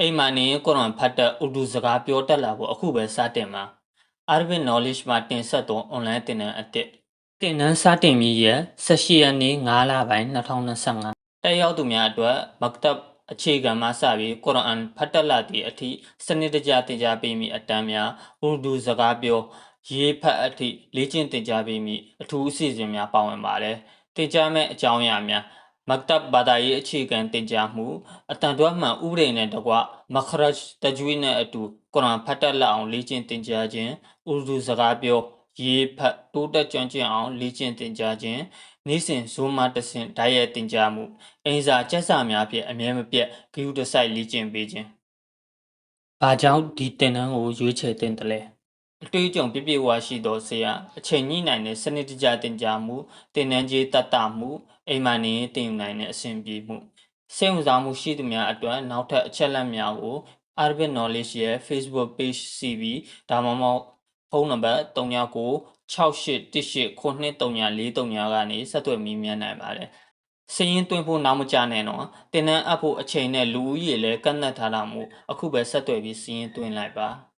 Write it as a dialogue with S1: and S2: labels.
S1: အိမ်မှာနေရင်ကုရ်အာန်ဖတ်တဲ့ဥဒူစကားပြောတတ်လာဖို့အခုပဲစတင်မှာ Arabic knowledge မှာတင်ဆက်သော online သင်တန်းအသစ်တင်တန်းစတင်ပြီးရ18ရက်နေ့9လပိုင်း2025တက်ရောက်သူများအတွက်မကတပ်အခြေခံမှစပြီးကုရ်အာန်ဖတ်တတ်လာသည့်အထိစနစ်တကျသင်ကြားပေးမည့်အတန်းများဥဒူစကားပြောရေးဖတ်အထိလေ့ကျင့်သင်ကြားပေးမည့်အထူးအစီအစဉ်များပါဝင်ပါတယ်သင်ကြားမဲ့အကြောင်းအရာများ မက်တပ်ဘာသာရေးအခြေခံတင်ကြားမှုအတန်တွဲမှန်ဥပဒေနဲ့တကွမခရတ်တဂျဝီနဲ့အတူကုရ်အာန်ဖတ်တတ်လောက်အောင်လေ့ကျင့်တင်ကြားခြင်းဥရဒူစကားပြောရေးဖတ်တိုးတက်ကြွကျင်အောင်လေ့ကျင့်တင်ကြားခြင်းနေ့စဉ်ဇိုးမတဆင့်ဓာတ်ရိုက်တင်ကြားမှုအင်စာကျက်စာများဖြင့်အမြဲမပြတ်ဂရုတစိုက်လေ့ကျင့်ပေးခြင်း။ဘာကြောင့်ဒီတင်နန်းကိုရွေးချယ်တင်တယ်လဲ။ အတွေ့အကြုံပြည့်ပြည့်ဝရှိသောဆရာအချိန်ကြီးနိုင်တဲ့စနစ်တကျတင်ကြားမှုတင်နန်းကြီးတတ်တာမှုအိမ်မနေတင်ယူနိုင်တဲ့အဆင်ပြေမှုစိတ်ဝင်စားမှုရှိသူများအတွက်နောက်ထပ်အချက်လက်များကို Arabic Knowledge ရဲ့ Facebook page CV ဒါမှမဟုတ်ဖုန်းနံပါတ်39 6818ခုနှစ်3943ကနေဆက်သွယ်မေးမြန်းနိုင်ပါတယ်။စည်ရင်တွင်ဖို့နောက်မကြနဲ့တော့တင်နန်းအပ်ဖို့အချိန်နဲ့လူဦးရေလည်းကန့်သတ်ထားတာမို့အခုပဲဆက်သွယ်ပြီးစည်ရင်တွင်လိုက်ပါ။